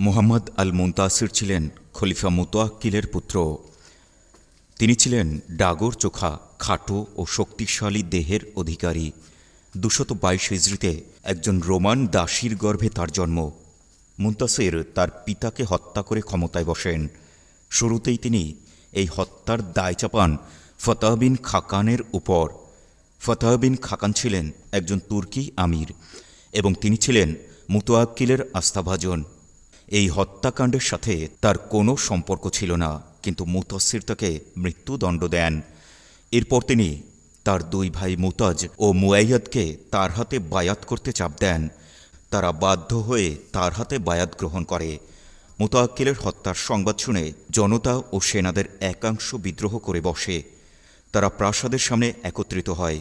মুহাম্মদ আল মুন্তাসির ছিলেন খলিফা মুতোয়াক্কিলের পুত্র। তিনি ছিলেন ডাগর চোখা, খাটো ও শক্তিশালী দেহের অধিকারী। দুশত বাইশ হিজড়িতে একজন রোমান দাসীর গর্ভে তার জন্ম। মুন্তাসির তার পিতাকে হত্যা করে ক্ষমতায় বসেন। শুরুতেই তিনি এই হত্যার দায় চাপান ফতাহবিন খাকানের উপর। ফতাহবিন খাকান ছিলেন একজন তুর্কি আমির এবং তিনি ছিলেন মুতোয়াক্কিলের আস্থাভাজন। এই হত্যাকাণ্ডের সাথে তার কোনো সম্পর্ক ছিল না, কিন্তু মুতাসির তাকে মৃত্যুদণ্ড দেন। এরপর তিনি তার দুই ভাই মুতাজ ও মুয়াইয়াদকে তার হাতে বায়াত করতে চাপ দেন। তারা বাধ্য হয়ে তার হাতে বায়াত গ্রহণ করে। মুতাক্কিলের হত্যার সংবাদ শুনে জনতা ও সেনাদের একাংশ বিদ্রোহ করে বসে। তারা প্রাসাদের সামনে একত্রিত হয়।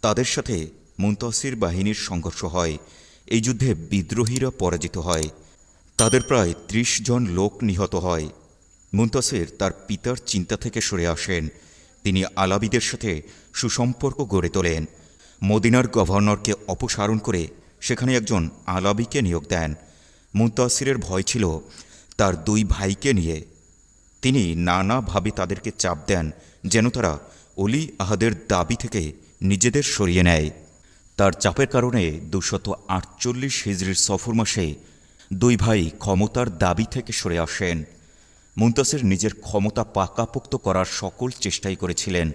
তাদের সাথে মুন্তাসির বাহিনীর সংঘর্ষ হয়। এই যুদ্ধে বিদ্রোহীরা পরাজিত হয়। তাদের প্রায় ত্রিশ জন লোক নিহত হয়। মুন্তাসির তার পিতার চিন্তা থেকে সরে আসেন। তিনি আলাবিদের সাথে সুসম্পর্ক গড়ে তোলেন। মদিনার গভর্নরকে অপসারণ করে সেখানে একজন আলাবিকে নিয়োগ দেন। মুন্তাসিরের ভয় ছিল তার দুই ভাইকে নিয়ে। তিনি নানাভাবে তাদেরকে চাপ দেন, যেন তারা অলি আহাদের দাবি থেকে নিজেদের সরিয়ে নেয়। তার চাপের কারণে দুশত আটচল্লিশ হিজড়ির সফর মাসে দুই ভাই ক্ষমতার দাবি থেকে সরে আসেন। মুন্তাসির নিজের ক্ষমতা পাকাপোক্ত করার সকল চেষ্টাই করেছিলেন,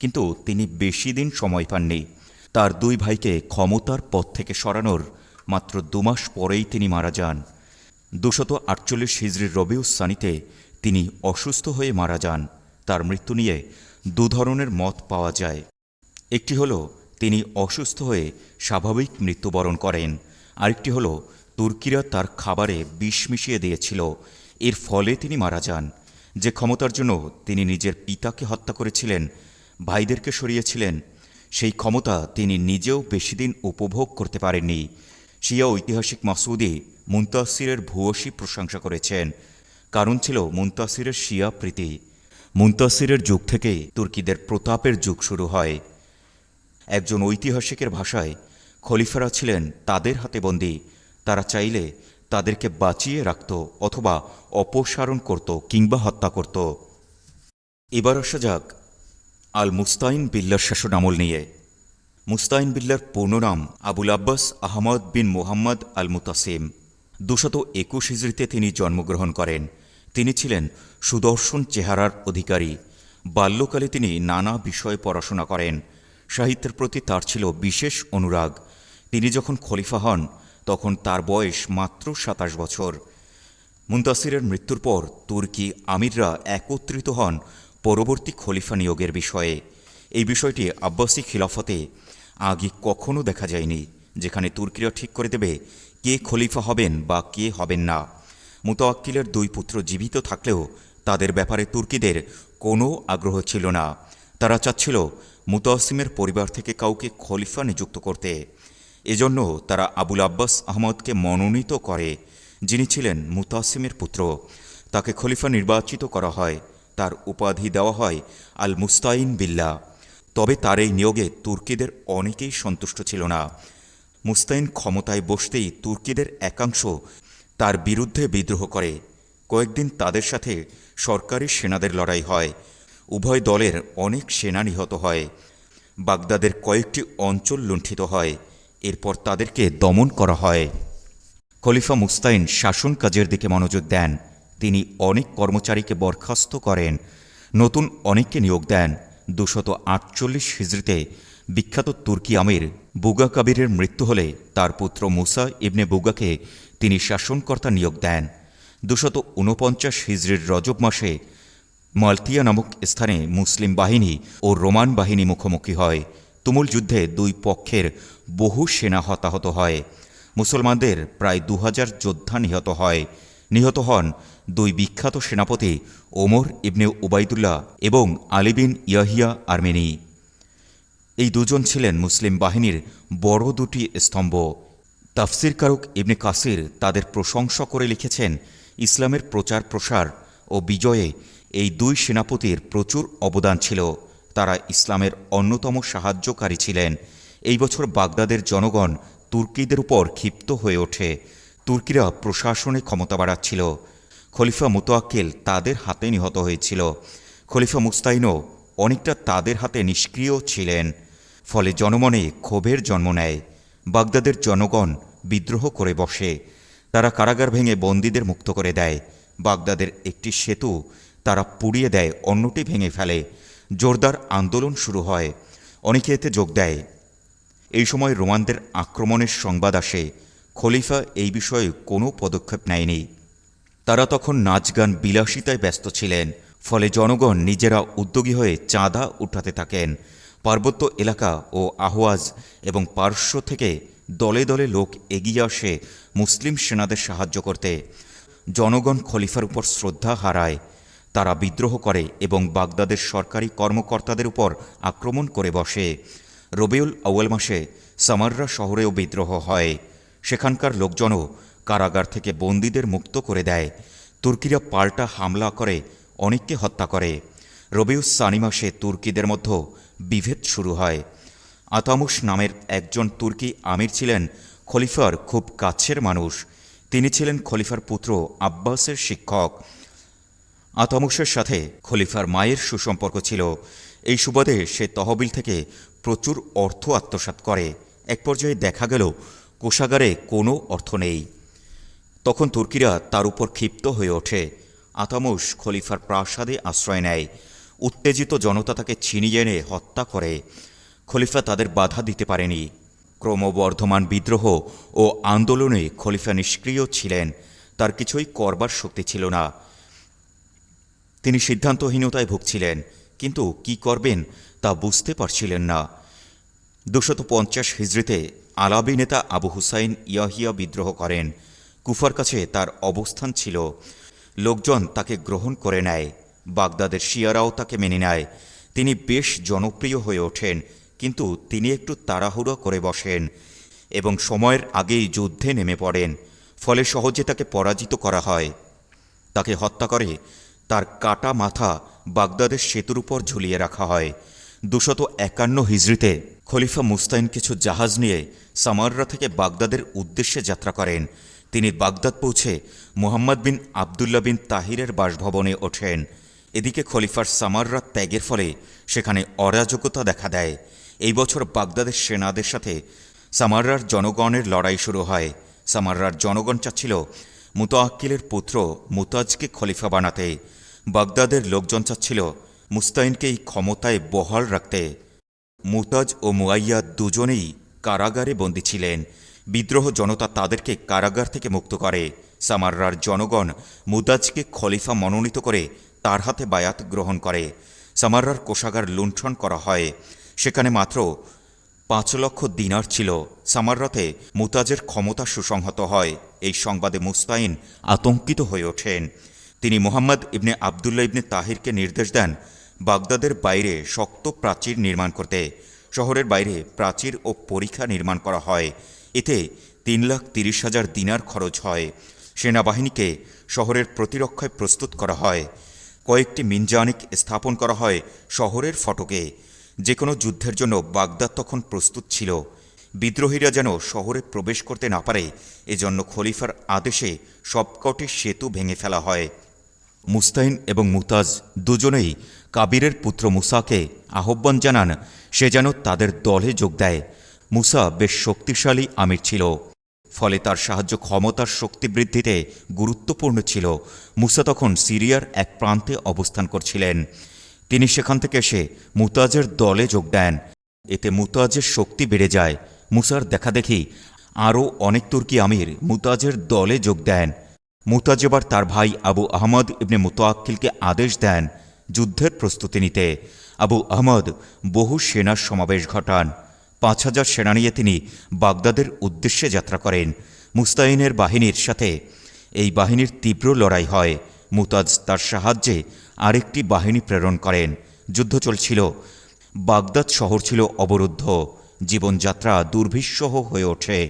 কিন্তু তিনি বেশি দিন সময় পাননি। তার দুই ভাইকে ক্ষমতার পথ থেকে সরানোর মাত্র দুমাস পরেই তিনি মারা যান। দুশত আটচল্লিশ হিজড়ির রবিউস সানিতে তিনি অসুস্থ হয়ে মারা যান। তার মৃত্যু নিয়ে দু ধরনের মত পাওয়া যায়। একটি হল, তিনি অসুস্থ হয়ে স্বাভাবিক মৃত্যুবরণ করেন। আরেকটি হল তুর্কিরা তার খাবারে বিষ মিশিয়ে দিয়েছিল। এর ফলে তিনি মারা যান। যে ক্ষমতার জন্য তিনি নিজের পিতাকে হত্যা করেছিলেন, ভাইদেরকে সরিয়েছিলেন, সেই ক্ষমতা তিনি নিজেও বেশি দিন উপভোগ করতে পারেননি। শিয়া ঐতিহাসিক মাসুদি মুন্তাসিরের ভূয়সী প্রশংসা করেছেন। কারণ ছিল মুন্তাসিরের শিয়া প্রীতি। মুন্তাসিরের যুগ থেকেই তুর্কিদের প্রতাপের যুগ শুরু হয়। একজন ঐতিহাসিকের ভাষায় খলিফারা ছিলেন তাদের হাতে বন্দী তারা চাইলে তাদেরকে বাঁচিয়ে রাখত অথবা অপসারণ করত কিংবা হত্যা করত। এবার আসা যাক আল মুস্তাইন বিল্লার শাসন আমল নিয়ে। মুস্তাইন বিল্লার পূর্ণ নাম আবুল আব্বাস আহমদ বিন মোহাম্মদ আল মুতাসিম দুশত একুশ হিজড়িতে তিনি জন্মগ্রহণ করেন। তিনি ছিলেন সুদর্শন চেহারার অধিকারী। বাল্যকালে তিনি নানা বিষয়ে পড়াশোনা করেন। সাহিত্যের প্রতি তার ছিল বিশেষ অনুরাগ। তিনি যখন খলিফা হন তখন তার বয়স মাত্র সাতাশ বছর। মুন্তাসিরের মৃত্যুর পর তুর্কি আমিররা একত্রিত হন পরবর্তী খলিফা নিয়োগের বিষয়ে। এই বিষয়টি আব্বাসী খিলাফতে আগে কখনো দেখা যায়নি, যেখানে তুর্কিরা ঠিক করে দেবে কে খলিফা হবেন বা কে হবেন না। মুতাওয়াক্কিলের দুই পুত্র জীবিত থাকলেও তাদের ব্যাপারে তুর্কিদের কোনো আগ্রহ ছিল না। তারা চাচ্ছিল মুতাসিমের পরিবার থেকে কাউকে খলিফা নিযুক্ত করতে। এজন্য তারা আবুল আব্বাস আহমদকে মনোনীত করে, যিনি ছিলেন মুতাসিমের পুত্র। তাকে খলিফা নির্বাচিত করা হয়, তার উপাধি দেওয়া হয় আল মুস্তাইন বিল্লা তবে তার এই নিয়োগে তুর্কিদের অনেকেই সন্তুষ্ট ছিল না। মুস্তাইন ক্ষমতায় বসতেই তুর্কিদের একাংশ তার বিরুদ্ধে বিদ্রোহ করে। কয়েকদিন তাদের সাথে সরকারি সেনাদের লড়াই হয়। উভয় দলের অনেক সেনা নিহত হয়। বাগদাদের কয়েকটি অঞ্চল লুণ্ঠিত হয়। এরপর তাদেরকে দমন করা হয়। খলিফা মুস্তাইন শাসন কাজের দিকে মনোযোগ দেন। তিনি অনেক কর্মচারীকে বরখাস্ত করেন। নতুন অনেককে নিয়োগ দেন। দুশত আটচল্লিশ হিজড়িতে বিখ্যাত তুর্কি আমির বুগা কাবিরের মৃত্যু হলে তার পুত্র মুসা ইবনে বুগাকে তিনি শাসনকর্তা নিয়োগ দেন। দুশত ঊনপঞ্চাশ হিজড়ির রজব মাসে মালতিয়া নামক স্থানে মুসলিম বাহিনী ও রোমান বাহিনী মুখোমুখি হয়। তুমুল যুদ্ধে দুই পক্ষের বহু সেনা হতাহত হয়। মুসলমানদের প্রায় দু হাজার যোদ্ধা নিহত হয়। নিহত হন দুই বিখ্যাত সেনাপতি ওমর ইবনে উবাইদুল্লাহ এবং আলিবিন ইয়াহিয়া আর্মেনি। এই দুজন ছিলেন মুসলিম বাহিনীর বড় দুটি স্তম্ভ। তাফসিরকারক ইবনে কাসির তাদের প্রশংসা করে লিখেছেন, ইসলামের প্রচার প্রসার ও বিজয়ে এই দুই সেনাপতির প্রচুর অবদান ছিল। তারা ইসলামের অন্যতম সাহায্যকারী ছিলেন। এই বছর বাগদাদের জনগণ তুর্কিদের উপর ক্ষিপ্ত হয়ে ওঠে। তুর্কিরা প্রশাসনে ক্ষমতা বাড়াচ্ছিল। খলিফা মুতোয়াক্কেল তাদের হাতে নিহত হয়েছিল। খলিফা মুস্তাইনও অনেকটা তাদের হাতে নিষ্ক্রিয় ছিলেন। ফলে জনমনে ক্ষোভের জন্ম নেয়। বাগদাদের জনগণ বিদ্রোহ করে বসে। তারা কারাগার ভেঙে বন্দীদের মুক্ত করে দেয়। বাগদাদের একটি সেতু তারা পুড়িয়ে দেয়, অন্যটি ভেঙে ফেলে। জোরদার আন্দোলন শুরু হয়। অনেকে এতে যোগ দেয়। এই সময় রোমানদের আক্রমণের সংবাদ আসে। খলিফা এই বিষয়ে কোনো পদক্ষেপ নেয়নি। তারা তখন নাচ গান বিলাসিতায় ব্যস্ত ছিলেন, ফলে জনগণ নিজেরা উদ্যোগী হয়ে চাঁদা উঠাতে থাকেন। পার্বত্য এলাকা ও আহওয়াজ এবং পার্শ্ব থেকে দলে দলে লোক এগিয়ে আসে মুসলিম সেনাদের সাহায্য করতে। জনগণ খলিফার উপর শ্রদ্ধা হারায়। তারা বিদ্রোহ করে এবং বাগদাদের সরকারি কর্মকর্তাদের উপর আক্রমণ করে বসে। রবিউল আউয়াল মাসে সামাররা শহরেও বিদ্রোহ হয়। সেখানকার লোকজনও কারাগার থেকে বন্দীদের মুক্ত করে দেয়। তুর্কিরা পাল্টা হামলা করে, অনেককে হত্যা করে। রবিউস সানি মাসে তুর্কিদের মধ্যে বিভেদ শুরু হয়। আতামুস নামের একজন তুর্কি আমির ছিলেন, খলিফার খুব কাছের মানুষ। তিনি ছিলেন খলিফার পুত্র আব্বাসের শিক্ষক। আতামুসের সাথে খলিফার মায়ের সুসম্পর্ক ছিল। এই সুবাদে সে তহবিল থেকে প্রচুর অর্থ আত্মসাৎ করে। এক পর্যায়ে দেখা গেল, কোষাগারে কোনো অর্থ নেই। তখন তুর্কিরা তার উপর ক্ষিপ্ত হয়ে ওঠে। আতামুস খলিফার প্রাসাদে আশ্রয় নেয়। উত্তেজিত জনতা তাকে ছিনিয়ে এনে হত্যা করে। খলিফা তাদের বাধা দিতে পারেনি। ক্রমবর্ধমান বিদ্রোহ ও আন্দোলনে খলিফা নিষ্ক্রিয় ছিলেন। তার কিছুই করবার শক্তি ছিল না। তিনি সিদ্ধান্তহীনতায় ভুগছিলেন, কিন্তু কি করবেন তা বুঝতে পারছিলেন না। দুশত পঞ্চাশ হিজড়িতে আলাবি নেতা আবু হুসাইন ইয়াহিয়া বিদ্রোহ করেন। কুফার কাছে তার অবস্থান ছিল, লোকজন তাকে গ্রহণ করে নেয়, বাগদাদের শিয়ারাও তাকে মেনে নেয়। তিনি বেশ জনপ্রিয় হয়ে ওঠেন, কিন্তু তিনি একটু তাড়াহুড়ো করে বসেন এবং সময়ের আগেই যুদ্ধে নেমে পড়েন, ফলে সহজে তাকে পরাজিত করা হয়। তাকে হত্যা করে তার কাটা মাথা বাগদাদের সেতুর উপর ঝুলিয়ে রাখা হয়। দুশত একান্ন হিজড়িতে খলিফা মুস্তাইন কিছু জাহাজ নিয়ে সামাররা থেকে বাগদাদের উদ্দেশ্যে যাত্রা করেন। তিনি বাগদাদ পৌঁছে মুহাম্মদ বিন আবদুল্লা বিন তাহিরের বাসভবনে ওঠেন। এদিকে খলিফার সামাররা ত্যাগের ফলে সেখানে অরাজকতা দেখা দেয়। এই বছর বাগদাদের সেনাদের সাথে সামাররার জনগণের লড়াই শুরু হয়। সামাররার জনগণ চাচ্ছিল মুতাক্কিলের পুত্র মুতাজকে খলিফা বানাতে। বাগদাদের লোকজন চাচ্ছিল মুস্তাইনকেই ক্ষমতায় বহাল রাখতে। মুতাজ ও মুয়াইয়া দুজনেই কারাগারে বন্দী ছিলেন। বিদ্রোহ জনতা তাদেরকে কারাগার থেকে মুক্ত করে। সামাররার জনগণ মুতাজকে খলিফা মনোনীত করে তার হাতে বায়াত গ্রহণ করে। সামাররার কোষাগার লুণ্ঠন করা হয়। সেখানে মাত্র পাঁচ লক্ষ দিনার ছিল। সামাররাতে মুতাজের ক্ষমতা সুসংহত হয়। এই সংবাদে মুস্তাইন আতঙ্কিত হয়ে ওঠেন। তিনি মোহাম্মদ ইবনে আবদুল্লাহ ইবনে তাহিরকে নির্দেশ দেন বাগদাদের বাইরে শক্ত প্রাচীর নির্মাণ করতে। শহরের বাইরে প্রাচীর ও পরীক্ষা নির্মাণ করা হয়। এতে তিন লাখ তিরিশ হাজার দিনার খরচ হয়। সেনাবাহিনীকে শহরের প্রতিরক্ষায় প্রস্তুত করা হয়। কয়েকটি মিনজানিক স্থাপন করা হয় শহরের ফটকে। যে কোনো যুদ্ধের জন্য বাগদাদ তখন প্রস্তুত ছিল। বিদ্রোহীরা যেন শহরে প্রবেশ করতে না পারে, এজন্য খলিফার আদেশে সবকটি সেতু ভেঙে ফেলা হয়। মুস্তাইন এবং মুতাজ দুজনেই কাবিরের পুত্র মুসাকে আহ্বান জানান, সে যেন তাদের দলে যোগ দেয়। মুসা বেশ শক্তিশালী আমির ছিল, ফলে তার সাহায্য ক্ষমতার শক্তি বৃদ্ধিতে গুরুত্বপূর্ণ ছিল। মুসা তখন সিরিয়ার এক প্রান্তে অবস্থান করছিলেন। তিনি সেখান থেকে এসে মুতাজের দলে যোগ দেন। এতে মুতাজের শক্তি বেড়ে যায়। মুসার দেখাদেখি আরও অনেক তুর্কি আমির মুতাজের দলে যোগ দেন। মুতাজ এবার তার ভাই আবু আহমদ ইবনে মুতাক্কিলকে আদেশ দেন যুদ্ধের প্রস্তুতি নিতে। আবু আহমদ বহু সেনার সমাবেশ ঘটান। পাঁচ হাজার সেনা নিয়ে তিনি বাগদাদের উদ্দেশ্যে যাত্রা করেন। মুস্তাইনের বাহিনীর সাথে এই বাহিনীর তীব্র লড়াই হয়। মুতাজ তার সাহায্যে আরেকটি বাহিনী প্রেরণ করেন। যুদ্ধ চলছিল। বাগদাদ শহর ছিল অবরুদ্ধ। জীবনযাত্রা দুর্বিষহ হয়ে ওঠে।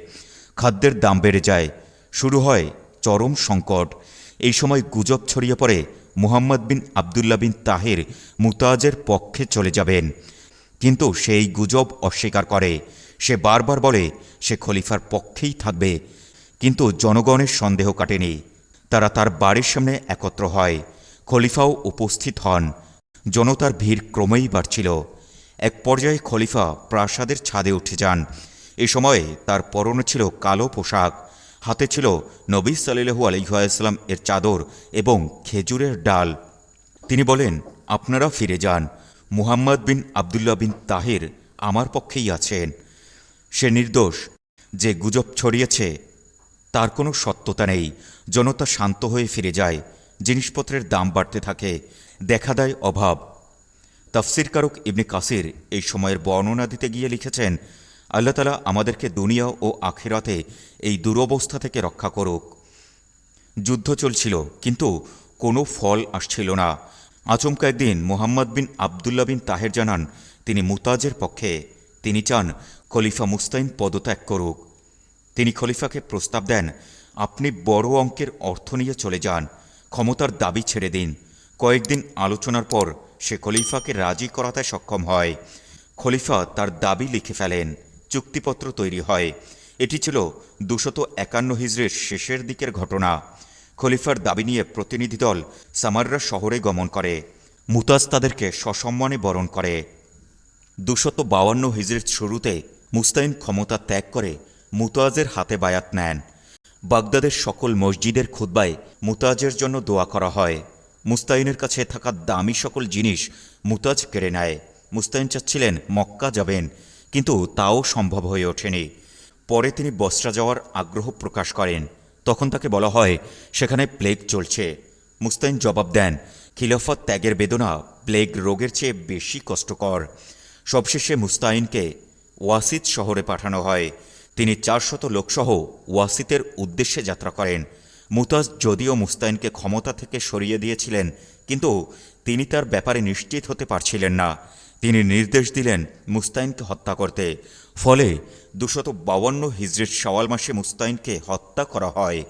খাদ্যের দাম বেড়ে যায়। শুরু হয় চরম সংকট। এই সময় গুজব ছড়িয়ে পড়ে মুহাম্মদ বিন আবদুল্লাহ বিন তাহের মুতাজের পক্ষে চলে যাবেন। কিন্তু সেই গুজব অস্বীকার করে। সে বারবার বলে, সে খলিফার পক্ষেই থাকবে। কিন্তু জনগণের সন্দেহ কাটেনি। তারা তার বাড়ির সামনে একত্র হয়। খলিফাও উপস্থিত হন। জনতার ভিড় ক্রমেই বাড়ছিল। এক পর্যায়ে খলিফা প্রাসাদের ছাদে উঠে যান। এ সময়ে তার পরনে ছিল কালো পোশাক। হাতে ছিল নবী সাল্লু আলহাম এর চাদর এবং খেজুরের ডাল। তিনি বলেন, আপনারা ফিরে যান। মুহাম্মদ বিন আবদুল্লাহ বিন তাহির আমার পক্ষেই আছেন। সে নির্দোষ, যে গুজব ছড়িয়েছে তার কোনো সত্যতা নেই। জনতা শান্ত হয়ে ফিরে যায়। জিনিসপত্রের দাম বাড়তে থাকে। দেখা দেয় অভাব। তফসিরকারক ইবনে কাসির এই সময়ের বর্ণনা দিতে গিয়ে লিখেছেন আল্লাহ তালা আমাদেরকে দুনিয়া ও আখিরাতে এই দুরবস্থা থেকে রক্ষা করুক। যুদ্ধ চলছিল, কিন্তু কোনো ফল আসছিল না। আচমকা একদিন মোহাম্মদ বিন আবদুল্লাহ বিন তাহের জানান, তিনি মুতাজের পক্ষে। তিনি চান খলিফা মুস্তাইন পদত্যাগ করুক। তিনি খলিফাকে প্রস্তাব দেন, আপনি বড় অঙ্কের অর্থ নিয়ে চলে যান, ক্ষমতার দাবি ছেড়ে দিন। কয়েকদিন আলোচনার পর সে খলিফাকে রাজি করাতে সক্ষম হয়। খলিফা তার দাবি লিখে ফেলেন। চুক্তিপত্র তৈরি হয়। এটি ছিল দুশত একান্ন হিজড়ির শেষের দিকের ঘটনা। খলিফার দাবি নিয়ে প্রতিনিধি দল সামাররা শহরে গমন করে। মুতাজ তাদেরকে সসম্মানে বরণ করে। দুশত বাউান্ন হিজড়ির শুরুতে মুস্তাইন ক্ষমতা ত্যাগ করে মুতাজের হাতে বায়াত নেন। বাগদাদের সকল মসজিদের খুদ্বায় মুতাজের জন্য দোয়া করা হয়। মুস্তাইনের কাছে থাকা দামি সকল জিনিস মুতাজ কেড়ে নেয়। মুস্তাইন চাচ্ছিলেন মক্কা যাবেন কিন্তু তাও সম্ভব হয়ে ওঠেনি। পরে তিনি বস্ত্রা যাওয়ার আগ্রহ প্রকাশ করেন। তখন তাকে বলা হয়, সেখানে প্লেগ চলছে। মুস্তাইন জবাব দেন, খিলাফত ত্যাগের বেদনা প্লেগ রোগের চেয়ে বেশি কষ্টকর। সবশেষে মুস্তাইনকে ওয়াসিদ শহরে পাঠানো হয়। তিনি চারশত লোকসহ ওয়াসিতের উদ্দেশ্যে যাত্রা করেন। মুতাজ যদিও মুস্তাইনকে ক্ষমতা থেকে সরিয়ে দিয়েছিলেন, কিন্তু তিনি তার ব্যাপারে নিশ্চিত হতে পারছিলেন না। তিনি নির্দেশ দিলেন মুস্তাইনকে হত্যা করতে। ফলে দুশত বাউান্ন হিজড়ির সওয়াল মাসে মুস্তাইনকে হত্যা করা হয়।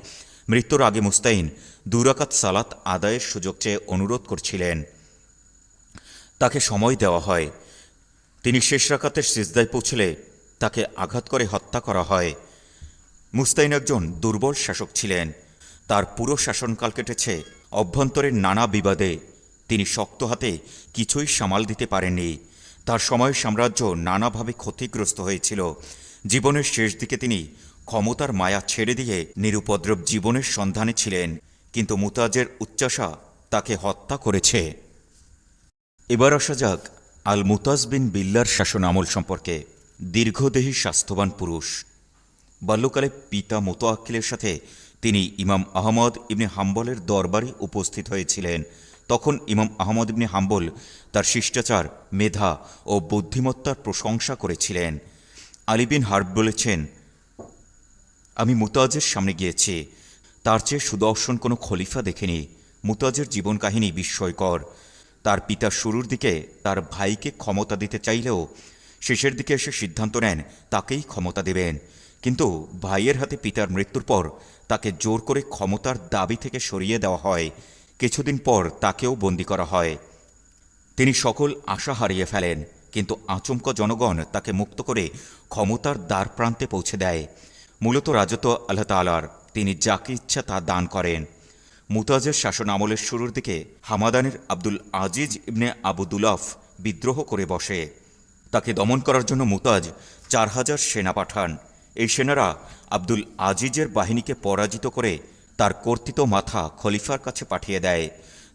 মৃত্যুর আগে মুস্তাইন দুরাকাত সালাত আদায়ের সুযোগ চেয়ে অনুরোধ করছিলেন। তাকে সময় দেওয়া হয়। তিনি শেষ রাকাতের সিজদায় পৌঁছলে তাকে আঘাত করে হত্যা করা হয়। মুস্তাইন একজন দুর্বল শাসক ছিলেন। তার পুরো শাসনকাল কেটেছে। অভ্যন্তরের নানা বিবাদে তিনি শক্ত হাতে কিছুই সামাল দিতে পারেননি। তার সময় সাম্রাজ্য নানাভাবে ক্ষতিগ্রস্ত হয়েছিল। জীবনের শেষ দিকে তিনি ক্ষমতার মায়া ছেড়ে দিয়ে নিরুপদ্রব জীবনের সন্ধানে ছিলেন, কিন্তু মুতাজের উচ্চাসা তাকে হত্যা করেছে। এবার আসা যাক আল মুতাজ বিন বিল্লার শাসন আমল সম্পর্কে। দীর্ঘদেহী স্বাস্থ্যবান পুরুষ। বাল্যকালে পিতা মোতোয়াক্কিলের সাথে তিনি ইমাম আহমদ ইবনে হাম্বলের দরবারে উপস্থিত হয়েছিলেন। তখন ইমাম আহমদ ইবনে হাম্বল তার শিষ্টাচার, মেধা ও বুদ্ধিমত্তার প্রশংসা করেছিলেন। আলিবিন হার্ব বলেছেন, আমি মুতাজের সামনে গিয়েছি। তার চেয়ে সুদর্শন কোনো খলিফা দেখেনি। মুতাজের জীবন কাহিনী বিস্ময়কর। তার পিতা শুরুর দিকে তার ভাইকে ক্ষমতা দিতে চাইলেও শেষের দিকে এসে সিদ্ধান্ত নেন, তাকেই ক্ষমতা দেবেন। কিন্তু ভাইয়ের হাতে পিতার মৃত্যুর পর তাকে জোর করে ক্ষমতার দাবি থেকে সরিয়ে দেওয়া হয়। কিছুদিন পর তাকেও বন্দি করা হয়। তিনি সকল আশা হারিয়ে ফেলেন, কিন্তু আচমকা জনগণ তাকে মুক্ত করে ক্ষমতার দ্বার প্রান্তে পৌঁছে দেয়। মূলত রাজত্ব আল্লাহ তালার তিনি যাকে ইচ্ছা তা দান করেন। মুতাজের শাসন আমলের শুরুর দিকে হামাদানের আব্দুল আজিজ ইবনে আবুদুলাফ বিদ্রোহ করে বসে। তাকে দমন করার জন্য মুতাজ চার হাজার সেনা পাঠান। এই সেনারা আব্দুল আজিজের বাহিনীকে পরাজিত করে তার কর্তৃত মাথা খলিফার কাছে পাঠিয়ে দেয়।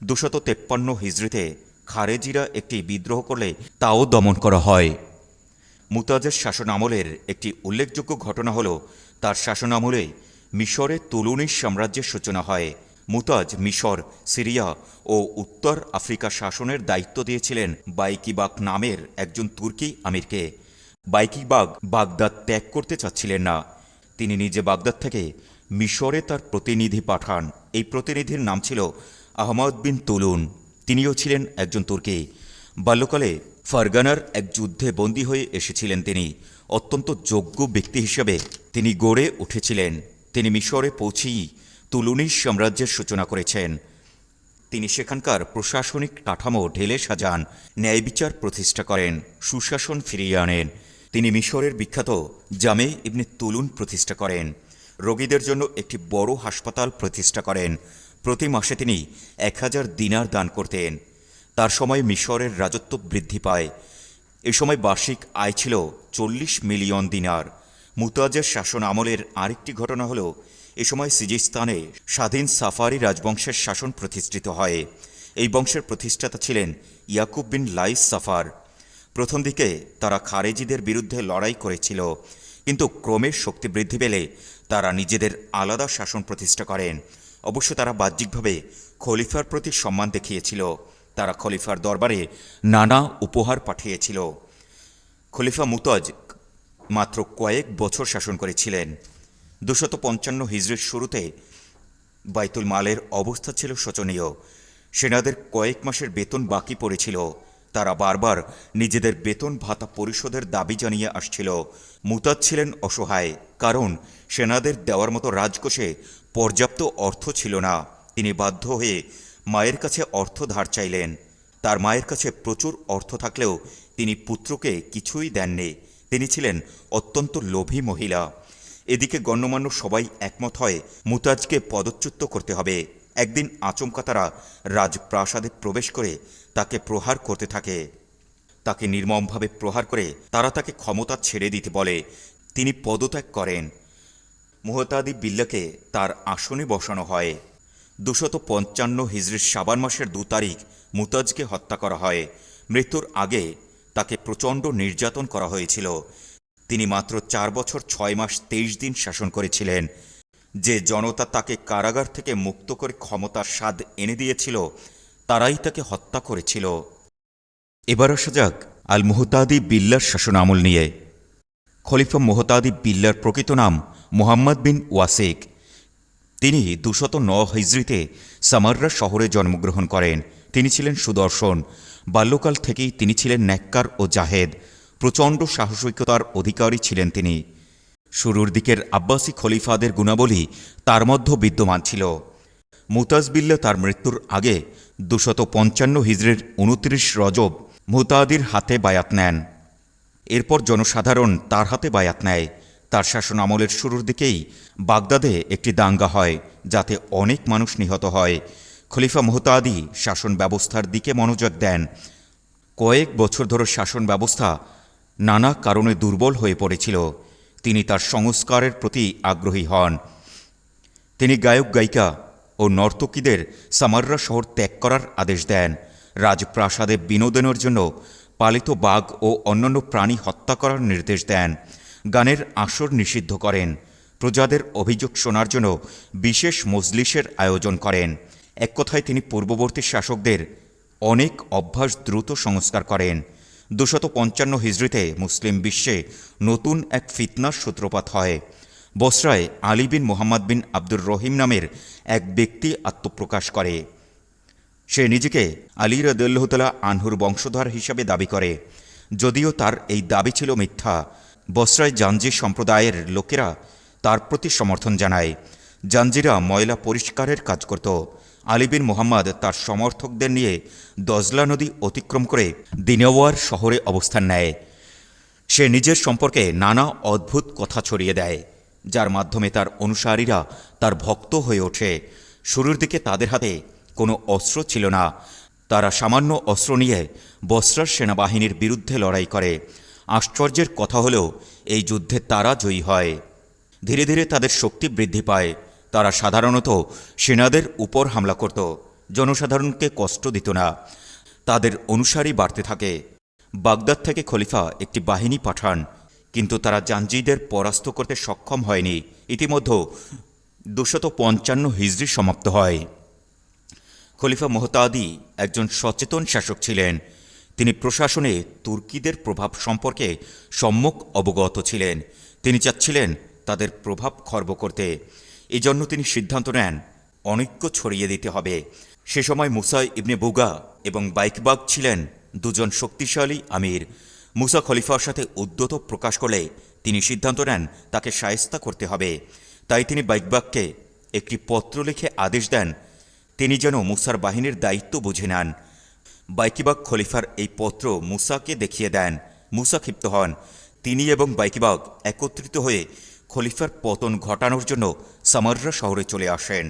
দুশত তেপ্পান্ন হিজড়িতে খারেজিরা একটি বিদ্রোহ করলে তাও দমন করা হয়। মুতাজের শাসন আমলের একটি উল্লেখযোগ্য ঘটনা হল, তার শাসন আমলে মিশরে তুলুনি সাম্রাজ্যের সূচনা হয়। মুতাজ মিশর, সিরিয়া ও উত্তর আফ্রিকা শাসনের দায়িত্ব দিয়েছিলেন বাইকিবাগ নামের একজন তুর্কি আমিরকে। বাইকিবাগ বাগদাদ ত্যাগ করতে চাচ্ছিলেন না। তিনি নিজে বাগদাদ থেকে মিশরে তার প্রতিনিধি পাঠান। এই প্রতিনিধির নাম ছিল আহমদ বিন তুলুন। তিনিও ছিলেন একজন তুর্কি। বাল্যকালে ফারগানার এক যুদ্ধে বন্দী হয়ে এসেছিলেন তিনি। অত্যন্ত যোগ্য ব্যক্তি হিসেবে তিনি গড়ে উঠেছিলেন। তিনি মিশরে পৌঁছেই তুলুনি সাম্রাজ্যের সূচনা করেছেন। তিনি সেখানকার প্রশাসনিক কাঠামো ঢেলে সাজান, ন্যায় বিচার প্রতিষ্ঠা করেন, সুশাসন ফিরিয়ে আনেন। তিনি মিশরের বিখ্যাত জামে ইবনে তুলুন প্রতিষ্ঠা করেন। রোগীদের জন্য একটি বড় হাসপাতাল প্রতিষ্ঠা করেন। প্রতি মাসে তিনি এক হাজার দিনার দান করতেন। তার সময় মিশরের রাজত্ব বৃদ্ধি পায়। এ সময় বার্ষিক আয় ছিল চল্লিশ মিলিয়ন দিনার। মুতাজের শাসন আমলের আরেকটি ঘটনা হল, এ সময় সিজিস্তানে স্বাধীন সাফারি রাজবংশের শাসন প্রতিষ্ঠিত হয়। এই বংশের প্রতিষ্ঠাতা ছিলেন ইয়াকুব বিন লাইস সাফার। প্রথম দিকে তারা খারেজিদের বিরুদ্ধে লড়াই করেছিল, কিন্তু ক্রমে শক্তি বৃদ্ধি পেলে তারা নিজেদের আলাদা শাসন প্রতিষ্ঠা করেন। অবশ্য তারা বাহ্যিকভাবে খলিফার প্রতি সম্মান দেখিয়েছিল। তারা খলিফার দরবারে নানা উপহার পাঠিয়েছিল। খলিফা মুতাজ মাত্র কয়েক বছর শাসন করেছিলেন। দুশত পঞ্চান্ন হিজড়ির শুরুতে বাইতুল মালের অবস্থা ছিল শোচনীয়। সেনাদের কয়েক মাসের বেতন বাকি পড়েছিল। তারা বারবার নিজেদের বেতন ভাতা পরিশোধের দাবি জানিয়ে আসছিল। মুতাজ ছিলেন অসহায়, কারণ সেনাদের দেওয়ার মতো রাজকোষে পর্যাপ্ত অর্থ ছিল না। তিনি বাধ্য হয়ে মায়ের কাছে অর্থ ধার চাইলেন। তার মায়ের কাছে প্রচুর অর্থ থাকলেও তিনি পুত্রকে কিছুই দেননি। তিনি ছিলেন অত্যন্ত লোভী মহিলা। এদিকে গণ্যমান্য সবাই একমত হয়, মুতাজকে পদচ্যুত করতে হবে। একদিন আচমকা তারা রাজপ্রাসাদে প্রবেশ করে তাকে প্রহার করতে থাকে। তাকে নির্মমভাবে প্রহার করে তারা তাকে ক্ষমতা ছেড়ে দিতে বলে। তিনি পদত্যাগ করেন। মোহতাদি বিল্লাকে তার আসনে বসানো হয়। দুশত পঞ্চান্ন হিজরির সাবান মাসের দু তারিখ মুতাজকে হত্যা করা হয়। মৃত্যুর আগে তাকে প্রচণ্ড নির্যাতন করা হয়েছিল। তিনি মাত্র চার বছর ছয় মাস তেইশ দিন শাসন করেছিলেন। যে জনতা তাকে কারাগার থেকে মুক্ত করে ক্ষমতার স্বাদ এনে দিয়েছিল তারাই তাকে হত্যা করেছিল। এবার আসা যাক আল মুহতাদি বিল্লার শাসন আমল নিয়ে। খলিফা মোহতাদি বিল্লার প্রকৃত নাম মোহাম্মদ বিন ওয়াসেক। তিনি দুশত ন হিজড়িতে সামাররা শহরে জন্মগ্রহণ করেন। তিনি ছিলেন সুদর্শন। বাল্যকাল থেকেই তিনি ছিলেন ন্যাক্কার ও জাহেদ। প্রচণ্ড সাহসিকতার অধিকারী ছিলেন তিনি। শুরুর দিকের আব্বাসী খলিফাদের গুণাবলী তার মধ্যে বিদ্যমান ছিল। মুতাজবিল্লা তার মৃত্যুর আগে দুশত পঞ্চান্ন হিজড়ির উনত্রিশ রজব মুতাদির হাতে বায়াত নেন। এরপর জনসাধারণ তার হাতে বায়াত নেয়। তার শাসন আমলের শুরুর দিকেই বাগদাদে একটি দাঙ্গা হয়, যাতে অনেক মানুষ নিহত হয়। খলিফা মোহতাদি শাসন ব্যবস্থার দিকে মনোযোগ দেন। কয়েক বছর ধরে শাসন ব্যবস্থা নানা কারণে দুর্বল হয়ে পড়েছিল। তিনি তার সংস্কারের প্রতি আগ্রহী হন। তিনি গায়ক গায়িকা ও নর্তকীদের সামাররা শহর ত্যাগ করার আদেশ দেন। রাজপ্রাসাদে বিনোদনের জন্য পালিত বাঘ ও অন্যান্য প্রাণী হত্যা করার নির্দেশ দেন। গানের আসর নিষিদ্ধ করেন। প্রজাদের অভিযোগ শোনার জন্য বিশেষ মজলিসের আয়োজন করেন। এক কথায় তিনি পূর্ববর্তী শাসকদের অনেক অভ্যাস দ্রুত সংস্কার করেন। দুশত পঞ্চান্ন হিজড়িতে মুসলিম বিশ্বে নতুন এক ফিতনার সূত্রপাত হয়। বসরায় আলী বিন মোহাম্মদ বিন আব্দুর রহিম নামের এক ব্যক্তি আত্মপ্রকাশ করে। সে নিজেকে আলী রদুল্লাহতালা আনহুর বংশধর হিসাবে দাবি করে। যদিও তার এই দাবি ছিল মিথ্যা, বসরায় জাঞ্জি সম্প্রদায়ের লোকেরা তার প্রতি সমর্থন জানায়। জাঞ্জিরা ময়লা পরিষ্কারের কাজ করত। আলী বিন মোহাম্মদ তার সমর্থকদের নিয়ে দজলা নদী অতিক্রম করে দিনেওয়ার শহরে অবস্থান নেয়। সে নিজের সম্পর্কে নানা অদ্ভুত কথা ছড়িয়ে দেয়। যার মাধ্যমে তার অনুসারীরা তার ভক্ত হয়ে ওঠে। শুরুর দিকে তাদের হাতে কোনো অস্ত্র ছিল না। তারা সামান্য অস্ত্র নিয়ে বস্রার সেনাবাহিনীর বিরুদ্ধে লড়াই করে। আশ্চর্যের কথা হলেও এই যুদ্ধে তারা জয়ী হয়। ধীরে ধীরে তাদের শক্তি বৃদ্ধি পায়। তারা সাধারণত সেনাদের উপর হামলা করত। জনসাধারণকে কষ্ট দিত না। তাদের অনুসারী বাড়তে থাকে। বাগদাদ থেকে খলিফা একটি বাহিনী পাঠান। কিন্তু তারা জাঞ্জিদের পরাস্ত করতে সক্ষম হয়নি। ইতিমধ্যে দুশত পঞ্চান্ন হিজড়ি সমাপ্ত হয়। খলিফা মোহতাদি একজন সচেতন শাসক ছিলেন। তিনি প্রশাসনে তুর্কিদের প্রভাব সম্পর্কে সম্যক অবগত ছিলেন। তিনি চাচ্ছিলেন তাদের প্রভাব খর্ব করতে। এজন্য তিনি সিদ্ধান্ত নেন, অনৈক্য ছড়িয়ে দিতে হবে। সে সময় মুসাই ইবনে বুগা এবং বাইকবাগ ছিলেন দুজন শক্তিশালী আমির। মুসা খলিফার সাথে উদ্যত প্রকাশ করলে তিনি সিদ্ধান্ত নেন তাকে সায়স্তা করতে হবে। তাই তিনি বাইকবাগকে একটি পত্র লিখে আদেশ দেন, তিনি যেন মুসার বাহিনীর দায়িত্ব বুঝে নেন। বাইকিবাগ খলিফার এই পত্র মুসাকে দেখিয়ে দেন। মুসা ক্ষিপ্ত হন। তিনি এবং বাইকিবাগ একত্রিত হয়ে খলিফার পতন ঘটানোর জন্য সামাররা শহরে চলে আসেন।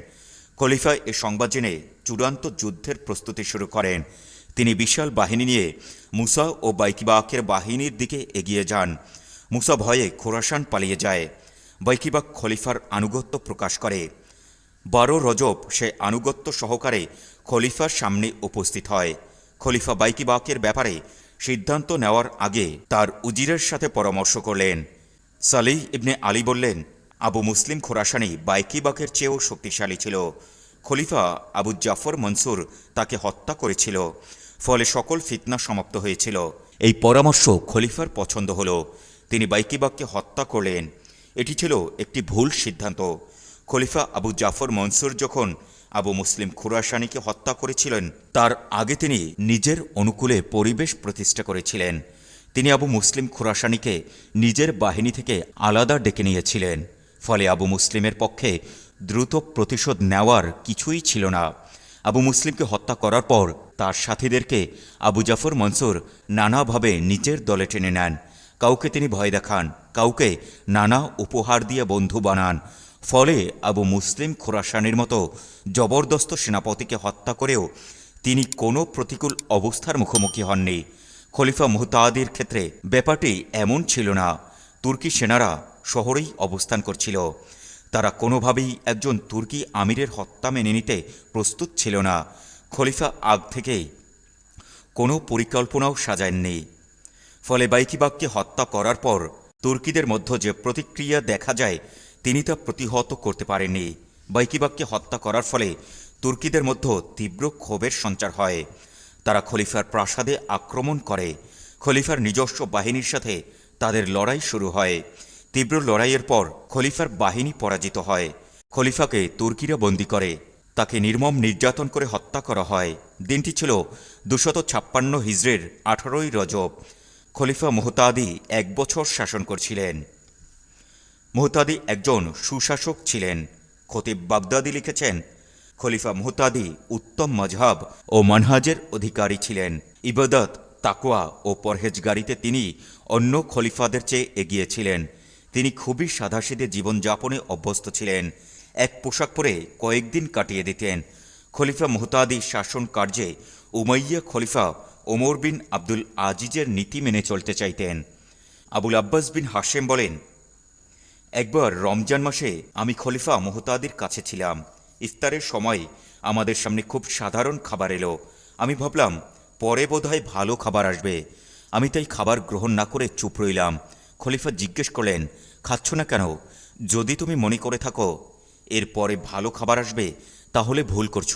খলিফা এ সংবাদ জেনে চূড়ান্ত যুদ্ধের প্রস্তুতি শুরু করেন। তিনি বিশাল বাহিনী নিয়ে মুসা ও বাইকিবাকের বাহিনীর দিকে এগিয়ে যান। মুসা ভয়ে খোরাসান পালিয়ে যায়। বাইকিবাক খলিফার আনুগত্য প্রকাশ করে। বারো রজব সে আনুগত্য সহকারে খলিফার সামনে উপস্থিত হয়। খলিফা বাইকিবাকের ব্যাপারে সিদ্ধান্ত নেওয়ার আগে তার উজিরের সাথে পরামর্শ করলেন। সালিহ ইবনে আলী বললেন, আবু মুসলিম খোরাসানি বাইকিবাকের চেয়েও শক্তিশালী ছিল। খলিফা আবু জাফর মনসুর তাকে হত্যা করেছিল। ফলে সকল ফিতনা সমাপ্ত হয়েছিল। এই পরামর্শ খলিফার পছন্দ হল। তিনি বাইকিবাককে হত্যা করলেন। এটি ছিল একটি ভুল সিদ্ধান্ত। খলিফা আবু জাফর মনসুর যখন আবু মুসলিম খুরাসানিকে হত্যা করেছিলেন, তার আগে তিনি নিজের অনুকূলে পরিবেশ প্রতিষ্ঠা করেছিলেন। তিনি আবু মুসলিম খুরাসানিকে নিজের বাহিনী থেকে আলাদা ডেকে নিয়েছিলেন। ফলে আবু মুসলিমের পক্ষে দ্রুত প্রতিশোধ নেওয়ার কিছুই ছিল না। আবু মুসলিমকে হত্যা করার পর তার সাথীদেরকে আবু জাফর মনসুর নানাভাবে নিজের দলে টেনে নেন। কাউকে তিনি ভয় দেখান, কাউকে নানা উপহার দিয়ে বন্ধু বানান। ফলে আবু মুসলিম খোরাসানের মতো জবরদস্ত সেনাপতিকে হত্যা করেও তিনি কোনো প্রতিকূল অবস্থার মুখোমুখি হননি। খলিফা মুহতাদির ক্ষেত্রে ব্যাপারটি এমন ছিল না। তুর্কি সেনারা শহরেই অবস্থান করছিল। তারা কোনোভাবেই একজন তুর্কি আমিরের হত্যা মেনে নিতে প্রস্তুত ছিল না। খলিফা আগ থেকেই কোনো পরিকল্পনাও সাজায়ননি ফলে বাইকিবাগকে হত্যা করার পর তুর্কিদের মধ্যে যে প্রতিক্রিয়া দেখা যায়, তিনি তা প্রতিহত করতে পারেননি। বাইকিবাগকে হত্যা করার ফলে তুর্কিদের মধ্যে তীব্র ক্ষোভের সঞ্চার হয়। তারা খলিফার প্রাসাদে আক্রমণ করে। খলিফার নিজস্ব বাহিনীর সাথে তাদের লড়াই শুরু হয়। তীব্র লড়াইয়ের পর খলিফার বাহিনী পরাজিত হয়। খলিফাকে তুর্কিরা বন্দী করে। তাকে নির্মম নির্যাতন করে হত্যা করা হয়। দিনটি ছিল দুশত ছাপ্পান্ন হিজড়ের আঠারোই রজব। খলিফা মোহতাদি এক বছর শাসন করছিলেন। মোহতাদি একজন সুশাসক ছিলেন। খতিব বাগদাদি লিখেছেন, খলিফা মুহতাদি উত্তম মজহাব ও মানহাজের অধিকারী ছিলেন। ইবাদত তাকোয়া ও পরহেজগারিতে তিনি অন্য খলিফাদের চেয়ে এগিয়ে ছিলেন। তিনি খুবই সাদাসিদে জীবনযাপনে অভ্যস্ত ছিলেন। এক পোশাক পরে কয়েকদিন কাটিয়ে দিতেন। খলিফা মুহতাদি শাসন কার্যে উমাইয়া খলিফা ওমর বিন আব্দুল আজিজের নীতি মেনে চলতে চাইতেন। আবুল আব্বাস বিন হাশেম বলেন, একবার রমজান মাসে আমি খলিফা মোহতাদির কাছে ছিলাম। ইফতারের সময় আমাদের সামনে খুব সাধারণ খাবার এলো। আমি ভাবলাম, পরে বোধহয় ভালো খাবার আসবে। আমি তাই খাবার গ্রহণ না করে চুপ রইলাম। খলিফা জিজ্ঞেস করলেন, খাচ্ছ না কেন? যদি তুমি মনে করে থাকো, এর পরে ভালো খাবার আসবে, তাহলে ভুল করছ।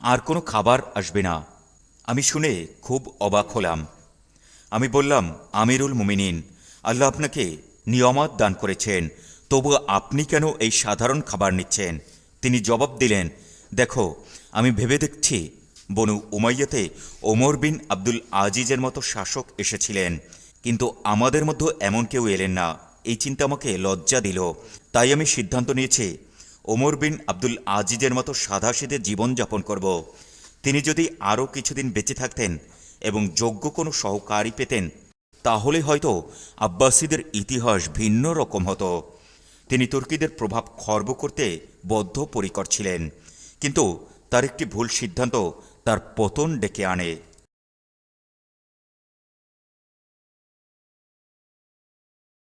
আর কোনো খাবার আসবে না। আমি শুনে খুব অবাক হলাম। আমি বললাম, আমিরুল মুমিনিন, আল্লাহ আপনাকে নিয়ামত দান করেছেন, তবু আপনি কেন এই সাধারণ খাবার নিচ্ছেন? তিনি জবাব দিলেন, দেখো, আমি ভেবে দেখছি, বনু উমাইয়াতে ওমর বিন আব্দুল আজিজের মতো শাসক এসেছিলেন কিন্তু আমাদের মধ্যে এমন কেউ এলেন না। এই চিন্তা আমাকে লজ্জা দিল। তাই আমি সিদ্ধান্ত নিয়েছি, ওমর বিন আব্দুল আজিজের মতো সাদাসিদে জীবনযাপন করব। তিনি যদি আরও কিছুদিন বেঁচে থাকতেন এবং যোগ্য কোনো সহকারী পেতেন, তাহলে হয়তো আব্বাসীদের ইতিহাস ভিন্ন রকম হতো। তিনি তুর্কিদের প্রভাব খর্ব করতে বদ্ধপরিকর ছিলেন, কিন্তু তার একটি ভুল সিদ্ধান্ত তার পতন ডেকে আনে।